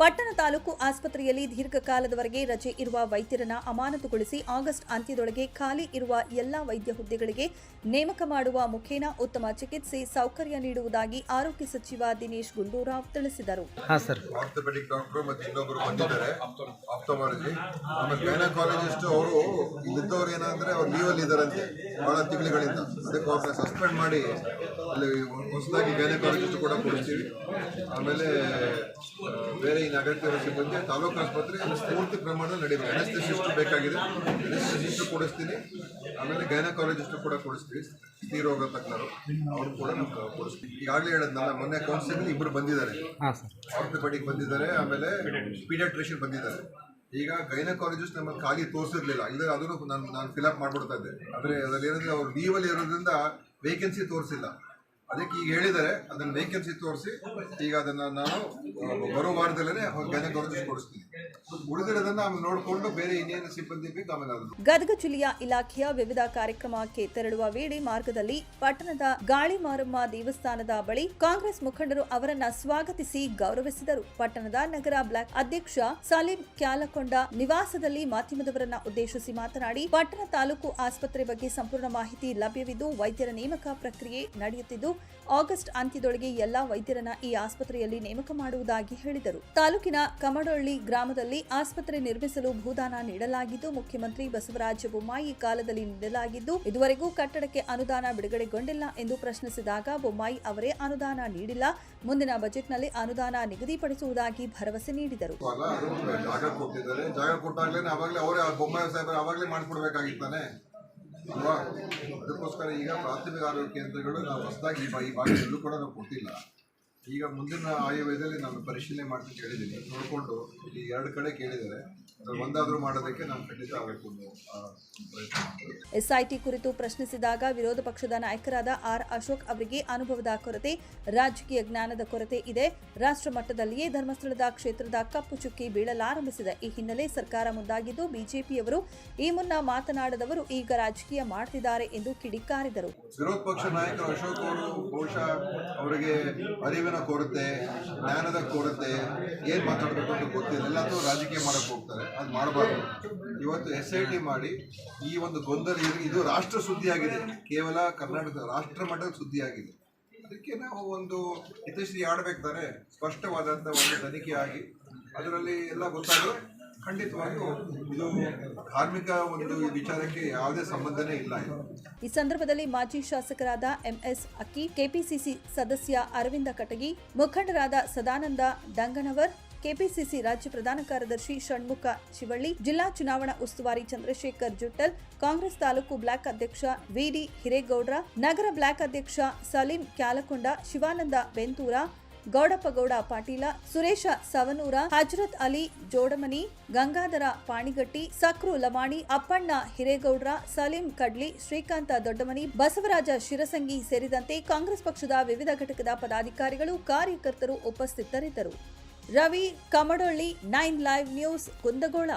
ಪಟ್ಟಣ ತಾಲೂಕು ಆಸ್ಪತ್ರೆಯಲ್ಲಿ ದೀರ್ಘಕಾಲದವರೆಗೆ ರಜೆ ಇರುವ ವೈದ್ಯರನ್ನ ಅಮಾನತುಗೊಳಿಸಿ ಆಗಸ್ಟ್ ಅಂತ್ಯದೊಳಗೆ ಖಾಲಿ ಇರುವ ಎಲ್ಲಾ ವೈದ್ಯ ಹುದ್ದೆಗಳಿಗೆ ನೇಮಕ ಮಾಡುವ ಮುಖೇನ ಉತ್ತಮ ಚಿಕಿತ್ಸೆ ಸೌಕರ್ಯ ನೀಡುವುದಾಗಿ ಆರೋಗ್ಯ ಸಚಿವ ದಿನೇಶ್ ಗುಂಡೂರಾವ್ ತಿಳಿಸಿದರು. ಆರ್ಥೋಪೆಡಿಕ್ ಡಾಕ್ಟರ್ ಮತ್ತೆ ಇನ್ನೊಬ್ಬರು ಬಂದಿದ್ದಾರೆ ಆಪ್ಟೋಮಾಲಜಿ ಆಮೇಲೆ ಗೈನಕಾಲಜಿಸ್ಟ್ ಅವರು ಇಲ್ಲಿದ್ದವ್ರು ಏನಂದ್ರೆ ಅವ್ರು ಲೀವಲ್ಲಿ ಇದ್ದಾರಂತೆ. ಬಹಳ ತಿಂಗಳುಗಳಿಂದ ಅದಕ್ಕೆ ಅವ್ರನ್ನ ಸಸ್ಪೆಂಡ್ ಮಾಡಿ ಅಲ್ಲಿ ಹೊಸದಾಗಿ ಕಾಲೇಜಷ್ಟು ಕೂಡ ಕೊಡ್ತೀವಿ. ಆಮೇಲೆ ಬೇರೆ ಇನ್ನು ಅಗತ್ಯ ಸಿಬ್ಬಂದಿ ತಾಲೂಕು ಆಸ್ಪತ್ರೆ ಪೂರ್ತಿ ಪ್ರಮಾಣದಲ್ಲಿ ನಡೀಬೇಕು ಅನೆಸ್ಥೆಸಿಸ್ಟ್ ಬೇಕಾಗಿದೆ. ಅನೆಸ್ಥೆಸಿಸ್ಟ್ ಕೊಡಿಸ್ತೀನಿ. ಆಮೇಲೆ ಗೈನಕಾಲಜಿಸ್ಟ್ ಕೂಡ ಕೊಡಿಸ್ತೀವಿ. ಸ್ತ್ರೀರೋಗ ತಜ್ಞರು ಅವ್ರು ಕೂಡ ನಮ್ಗೆ ಕೊಡಿಸ್ತೀವಿ. ಈಗಾಗಲೇ ಹೇಳದ್ನಲ್ಲ ಮೊನ್ನೆ ಕೌನ್ಸಿಲಿಂಗ್ ಇಬ್ಬರು ಬಂದಿದ್ದಾರೆ. ಆರ್ಥೋಪೆಡಿಕ್ ಬಂದಿದ್ದಾರೆ ಆಮೇಲೆ ಪೀಡಿಯಾಟ್ರಿಷಿಯನ್ ಬಂದಿದ್ದಾರೆ. ಈಗ ಗೈನಕಾಲಜಿಸ್ಟ್ ನಮ್ಮ ಖಾಲಿ ತೋರಿಸಿರ್ಲಿಲ್ಲ. ಇಲ್ಲ ಅದನ್ನು ನಾನು ನಾನು ಫಿಲಪ್ ಮಾಡ್ಬಿಡ್ತಾ ಇದ್ದೆ. ಆದರೆ ಅದರಲ್ಲಿ ಏನಂದ್ರೆ ಅವ್ರು ಲೀವಲ್ಲಿ ಇರೋದ್ರಿಂದ ವೇಕೆನ್ಸಿ ತೋರಿಸಿಲ್ಲ. ಅದಕ್ಕೆ ಈಗ ಹೇಳಿದರೆ ಅದನ್ನ ವೇಕೆನ್ಸಿ ತೋರಿಸಿ, ಈಗ ಅದನ್ನ ನಾನು ಬರೋ ವಾರದಲ್ಲೇ ಕೊಡಿಸ್ತೀನಿ ಉಳಿದಿರೋದನ್ನ ಆಮೇಲೆ ನೋಡಿಕೊಂಡು ಬೇರೆ ಇನ್ನೇನು ಸಿಬ್ಬಂದಿ ಆಮೇಲೆ ಗದಗ ಜಿಲ್ಲೆಯ ಇಲಾಖೆಯ ವಿವಿಧ ಕಾರ್ಯಕ್ರಮಕ್ಕೆ ತೆರಳುವ ವೇಳೆ ಮಾರ್ಗದಲ್ಲಿ ಪಟ್ಟಣದ ಗಾಳಿ ಮಾರಮ್ಮ ದೇವಸ್ಥಾನದ ಬಳಿ ಕಾಂಗ್ರೆಸ್ ಮುಖಂಡರು ಅವರನ್ನ ಸ್ವಾಗತಿಸಿ ಗೌರವಿಸಿದರು. ಪಟ್ಟಣದ ನಗರ ಬ್ಲಾಕ್ ಅಧ್ಯಕ್ಷ ಸಲೀಂ ಕ್ಯಾಲಕೊಂಡ ನಿವಾಸದಲ್ಲಿ ಮಾಧ್ಯಮದವರನ್ನ ಉದ್ದೇಶಿಸಿ ಮಾತನಾಡಿ, ಪಟ್ಟಣ ತಾಲೂಕು ಆಸ್ಪತ್ರೆ ಬಗ್ಗೆ ಸಂಪೂರ್ಣ ಮಾಹಿತಿ ಲಭ್ಯವಿದ್ದು ವೈದ್ಯರ ನೇಮಕ ಪ್ರಕ್ರಿಯೆ ನಡೆಯುತ್ತಿದ್ದು ಆಗಸ್ಟ್ ಅಂತ್ಯದೊಳಗೆ ಎಲ್ಲಾ ವೈದ್ಯರನ್ನ ಈ ಆಸ್ಪತ್ರೆಯಲ್ಲಿ ನೇಮಕ ಮಾಡುವುದಾಗಿ ಹೇಳಿದರು. ತಾಲೂಕಿನ ಕಮಡೊಳ್ಳಿ ಗ್ರಾಮದಲ್ಲಿ ಆಸ್ಪತ್ರೆ ನಿರ್ಮಿಸಲು ಭೂದಾನ ನೀಡಲಾಗಿದ್ದು, ಮುಖ್ಯಮಂತ್ರಿ ಬಸವರಾಜ ಬೊಮ್ಮಾಯಿ ಕಾಲದಲ್ಲಿ ನೀಡಲಾಗಿದ್ದು, ಇದುವರೆಗೂ ಕಟ್ಟಡಕ್ಕೆ ಅನುದಾನ ಬಿಡುಗಡೆಗೊಂಡಿಲ್ಲ ಎಂದು ಪ್ರಶ್ನಿಸಿದಾಗ ಬೊಮ್ಮಾಯಿ ಅವರೇ ಅನುದಾನ ನೀಡಿಲ್ಲ. ಮುಂದಿನ ಬಜೆಟ್ನಲ್ಲಿ ಅನುದಾನ ನಿಗದಿಪಡಿಸುವುದಾಗಿ ಭರವಸೆ ನೀಡಿದರು. ಅಲ್ವಾ? ಅದಕ್ಕೋಸ್ಕರ ಈಗ ಪ್ರಾಥಮಿಕ ಆರೋಗ್ಯ ಕೇಂದ್ರಗಳು ನಾವು ಹೊಸದಾಗಿ ಈ ಭಾಗದಲ್ಲೂ ಕೂಡ ನಾವು ಕೊಟ್ಟಿಲ್ಲ. ಈಗ ಮುಂದಿನ ಆಯುರ್ವೇದದಲ್ಲಿ ನಾನು ಪರಿಶೀಲನೆ ಮಾಡ್ತೀನಿ ಕೇಳಿದ್ದೀನಿ ನೋಡಿಕೊಂಡು ಇಲ್ಲಿ ಎರಡು ಕಡೆ ಕೇಳಿದ್ದಾರೆ. ಎಸ್ಐಟಿ ಕುರಿತು ಪ್ರಶ್ನಿಸಿದಾಗ ವಿರೋಧ ಪಕ್ಷದ ನಾಯಕರಾದ ಆರ್ ಅಶೋಕ್ ಅವರಿಗೆ ಅನುಭವದ ಕೊರತೆ ರಾಜಕೀಯ ಜ್ಞಾನದ ಕೊರತೆ ಇದೆ. ರಾಷ್ಟ್ರ ಮಟ್ಟದಲ್ಲಿಯೇ ಧರ್ಮಸ್ಥಳದ ಕ್ಷೇತ್ರದ ಕಪ್ಪು ಚುಕ್ಕಿ ಬೀಳಲಾರಂಭಿಸಿದೆ. ಈ ಹಿನ್ನೆಲೆ ಸರ್ಕಾರ ಮುಂದಾಗಿದ್ದು ಬಿಜೆಪಿಯವರು ಈ ಮುನ್ನ ಮಾತನಾಡದವರು ಈಗ ರಾಜಕೀಯ ಮಾಡ್ತಿದ್ದಾರೆ ಎಂದು ಕಿಡಿಕಾರಿದರು. ವಿರೋಧ ಪಕ್ಷ ನಾಯಕ ಅಶೋಕ್ ಅವರು ಬಹುಶಃ ಅವರಿಗೆ ಅರಿವಿನ ಕೊರತೆ ಜ್ಞಾನದ ಕೊರತೆ ಏನ್ ಮಾತಾಡಬೇಕು ಅಂತ ಗೊತ್ತಿಲ್ಲ. ಎಲ್ಲಾದ್ರೂ ರಾಜಕೀಯ ಮಾಡಕ್ ಹೋಗ್ತಾರೆ. ಅದು ಮಾಡಬಾರ್ದು. ಇವತ್ತು ಎಸ್ ಐ ಟಿ ಮಾಡಿ ಈ ಒಂದು ಗೊಂದಲ ಇದು- ರಾಷ್ಟ್ರ ಸುದ್ದಿಯಾಗಿದೆ. ಕೇವಲ ಕರ್ನಾಟಕದ ರಾಷ್ಟ್ರ ಮಟ್ಟದ ಸುದ್ದಿಯಾಗಿದೆ. ಅದಕ್ಕೆ ನಾವು ಒಂದು ಹಿತಶ್ರೀ ಆಡಬೇಕಾದ್ರೆ ಸ್ಪಷ್ಟವಾದಂಥ ಒಂದು ತನಿಖೆ ಆಗಿ ಅದರಲ್ಲಿ ಎಲ್ಲ ಗೊತ್ತಾದರೂ. ಖಂಡಿತವಾಗಿಯೂ ಇದು ಧಾರ್ಮಿಕ ಒಂದು ವಿಚಾರಕ್ಕೆ ಯಾವುದೇ ಇಲ್ಲ ಈ ಸಂದರ್ಭದಲ್ಲಿ ಮಾಜಿ ಶಾಸಕರಾದ ಎಂಎಸ್ ಅಕ್ಕಿ, ಕೆಪಿಸಿಸಿ ಸದಸ್ಯ ಅರವಿಂದ ಕಟಗಿ, ಮುಖಂಡರಾದ ಸದಾನಂದ ಡಂಗನವರ್ ಕೆಪಿಸಿಸಿ ರಾಜ್ಯ ಪ್ರಧಾನ ಕಾರ್ಯದರ್ಶಿ ಷಣ್ಮುಖ ಶಿವಳ್ಳಿ, ಜಿಲ್ಲಾ ಚುನಾವಣಾ ಉಸ್ತುವಾರಿ ಚಂದ್ರಶೇಖರ್ ಜುಟ್ಟಲ್, ಕಾಂಗ್ರೆಸ್ ತಾಲೂಕು ಬ್ಲಾಕ್ ಅಧ್ಯಕ್ಷ ವಿಡಿ ಹಿರೇಗೌಡ್ರ, ನಗರ ಬ್ಲಾಕ್ ಅಧ್ಯಕ್ಷ ಸಲೀಂ ಕ್ಯಾಲಕೊಂಡ, ಶಿವಾನಂದ ಬೆಂತೂರ, ಗೌಡಪ್ಪಗೌಡ ಪಾಟೀಲ, ಸುರೇಶ ಸವನೂರ, ಹಜರತ್ ಅಲಿ ಜೋಡಮನಿ, ಗಂಗಾಧರ ಪಾಣಿಗಟ್ಟಿ, ಸಕ್ರು ಲಮಾಣಿ ಅಪ್ಪಣ್ಣ ಹಿರೇಗೌಡ್ರ, ಸಲೀಂ ಕಡ್ಲಿ, ಶ್ರೀಕಾಂತ ದೊಡ್ಡಮನಿ, ಬಸವರಾಜ ಶಿರಸಂಗಿ ಸೇರಿದಂತೆ ಕಾಂಗ್ರೆಸ್ ಪಕ್ಷದ ವಿವಿಧ ಘಟಕದ ಪದಾಧಿಕಾರಿಗಳು ಕಾರ್ಯಕರ್ತರು ಉಪಸ್ಥಿತರಿದ್ದರು. Ravi Kamadolli nine live news Kundgol.